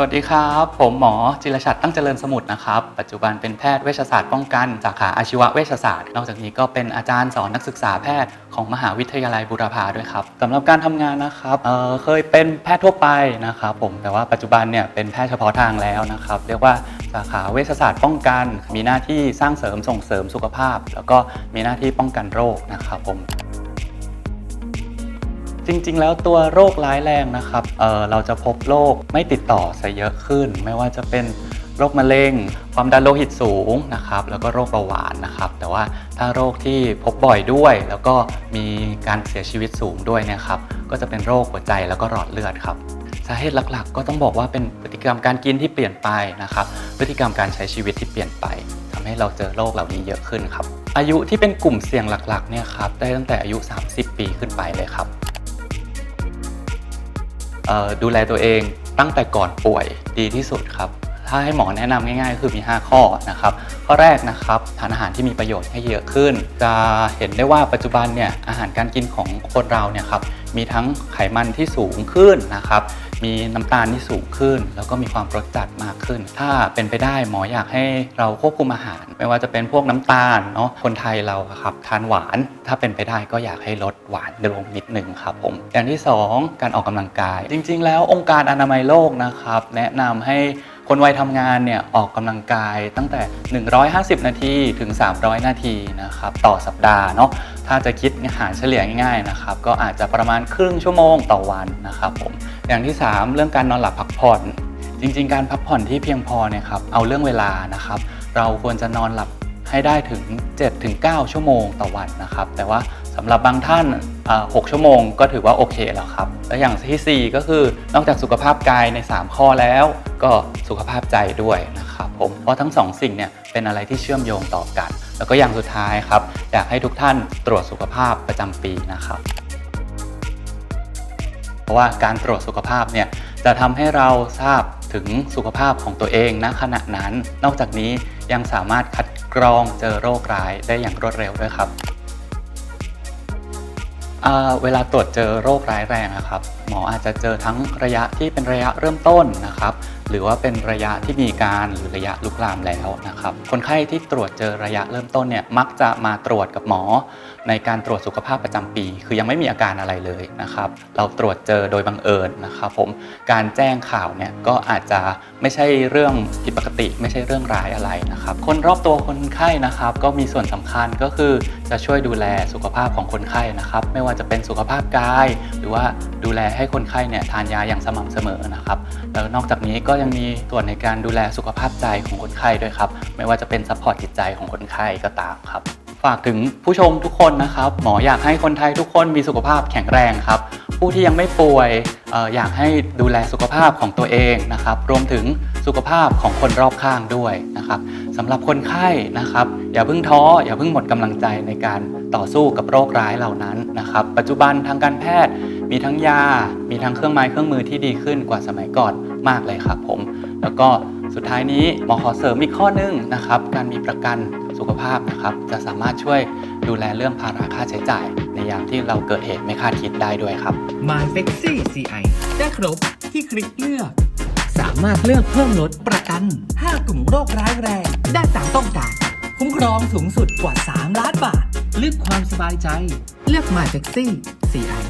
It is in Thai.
วัสดีครับ ผมหมอจิรชัดตั้งเจริญสมุทรนะครับ ปัจจุบันเป็นแพทย์เวชศาสตร์ป้องกันสาขาอาชีวเวชศาสตร์ นอกจากนี้ก็เป็นอาจารย์สอนนักศึกษาแพทย์ของมหาวิทยาลัยบูรพาด้วยครับสำหรับการทำงานนะครับเเคยเป็นแพทย์ทั่วไปนะครับผมแต่ว่าปัจจุบันเนี่ยเป็นแพทย์เฉพาะทางแล้วนะครับ เรียกว่าสาขาเวชศาสตร์ป้องกัน มีหน้าที่สร้างเสริมส่งเสริมสุขภาพ แล้วก็มีหน้าที่ป้องกันโรคนะครับผม จริงๆ แล้วตัวโรคร้ายแรงนะครับเเราจะพบโรคไม่ติดต่อซะเยอะขึ้น ไม่ว่าจะเป็นโรคมะเร็ง ความดันโลหิตสูงนะครับ แล้วก็โรคเบาหวานนะครับ แต่ว่าถ้าโรคที่พบบ่อยด้วย แล้วก็มีการเสียชีวิตสูงด้วยนะครับ ก็จะเป็นโรคหัวใจแล้วก็หลอดเลือดครับสาเหตุหลักๆ ก็ต้องบอกว่าเป็นพฤติกรรมการกินที่เปลี่ยนไปนะครับ พฤติกรรมการใช้ชีวิตที่เปลี่ยนไปทำให้เราเจอโรคเหล่านี้เยอะขึ้นครับ อายุที่เป็นกลุ่มเสี่ยงหลักๆเนี่ยครับได้ตั้งแต่อายุ 30 ปีขึ้นไปเลยครับ ดูแลตัวเองตั้งแต่ก่อนป่วยดีที่สุดครับ ถ้าให้หมอแนะนำง่ายๆก็คือมี 5 ข้อนะครับข้อแรกนะครับทานอาหารที่มีประโยชน์ให้เยอะขึ้น จะเห็นได้ว่าปัจจุบันเนี่ยอาหารการกินของคนเราเนี่ยครับมีทั้งไขมันที่สูงขึ้นนะครับมีน้ำตาลที่สูงขึ้น แล้วก็มีความรสจัดมากขึ้น ถ้าเป็นไปได้หมออยากให้เราควบคุมอาหาร ไม่ว่าจะเป็นพวกน้ำตาลเนาะคนไทยเราครับทานหวาน ถ้าเป็นไปได้ก็อยากให้ลดหวานลงนิดนึงครับผมอย่างที่ 2 การออกกำลังกาย จริง ๆ แล้วองค์การอนามัยโลกนะครับแนะนำให้ คนวัยทำงานเนี่ยออกกำลังกายตั้งแต่ 150 นาทีถึง 300 นาทีนะครับต่อสัปดาห์เนาะถ้าจะคิดหารเฉลี่ยง่ายๆนะครับก็อาจจะประมาณครึ่งชั่วโมงต่อวันนะครับผมอย่างที่ 3 เรื่องการนอนหลับพักผ่อนจริงๆ การพักผ่อนที่เพียงพอเนี่ยครับเอาเรื่องเวลานะครับเราควรจะนอนหลับให้ได้ถึง 7-9 ชั่วโมงต่อวันนะครับแต่ว่าสำหรับบางท่านอ่า6ชั่วโมงก็ถือว่าโอเคแล้วครับ และอย่างที่ 4 ก็คือนอกจากสุขภาพกายใน 3 ข้อแล้ว ก็สุขภาพใจด้วยนะครับผมเพราะทั้งสองสิ่งเนี่ยเป็นอะไรที่เชื่อมโยงต่อกัน แล้วก็อย่างสุดท้ายครับ อยากให้ทุกท่านตรวจสุขภาพประจำปีนะครับเพราะว่าการตรวจสุขภาพเนี่ยจะทำให้เราทราบถึงสุขภาพของตัวเองณขณะนั้น นอกจากนี้ยังสามารถคัดกรองเจอโรคร้ายได้อย่างรวดเร็วด้วยครับ เวลาตรวจเจอโรคร้ายแรงนะครับ หมออาจจะเจอทั้งระยะที่เป็นระยะเริ่มต้นนะครับ หรือว่าเป็นระยะที่มีการหรือระยะลุกลามแล้วนะครับ คนไข้ที่ตรวจเจอระยะเริ่มต้นเนี่ยมักจะมาตรวจกับหมอ ในการตรวจสุขภาพประจำปี คือยังไม่มีอาการอะไรเลยนะครับ เราตรวจเจอโดยบังเอิญนะครับผมการแจ้งข่าวเนี่ยก็อาจจะไม่ใช่เรื่องผิดปกติ ไม่ใช่เรื่องร้ายอะไรนะครับ คนรอบตัวคนไข้นะครับก็มีส่วนสำคัญก็คือจะช่วยดูแลสุขภาพของคนไข้นะครับ ไม่ว่าจะเป็นสุขภาพกาย หรือว่าดูแลให้คนไข้เนี่ยทานยาอย่างสม่ำเสมอนะครับแล้วนอกจากนี้ก็ยังมีส่วนในการดูแลสุขภาพใจของคนไข้ด้วยครับ ไม่ว่าจะเป็นซัพพอร์ตจิตใจของคนไข้ก็ตามครับ ฝากถึงผู้ชมทุกคนนะครับ หมออยากให้คนไทยทุกคนมีสุขภาพแข็งแรงครับ ผู้ที่ยังไม่ป่วยอออยากให้ดูแลสุขภาพของตัวเองนะครับ รวมถึงสุขภาพของคนรอบข้างด้วยนะครับสำหรับคนไข้นะครับ อย่าเพิ่งท้อ อย่าเพิ่งหมดกำลังใจในการต่อสู้กับโรคร้ายเหล่านั้นนะครับ ปัจจุบันทางการแพทย์ มีทั้งยา มีทั้งเครื่องไม้เครื่องมือที่ดีขึ้นกว่าสมัยก่อนมากเลยครับผม แล้วก็สุดท้ายนี้หมอขอเสริมอีกข้อนึงนะครับ การมีประกันสุขภาพนะครับ จะสามารถช่วยดูแลเรื่องภาระค่าใช้จ่าย ในยามที่เราเกิดเหตุไม่คาดคิดได้ด้วยครับ My f l e x i CI ได้ครบที่คลิกเลือก สามารถเลือกเพิ่มลดประกัน 5 กลุ่มโรคร้ายแรงได้ตามต้องการคุ้มครองสูงสุดกว่า 3 ล้านบาท เลือกความสบายใจ เลือก My f l e x i CI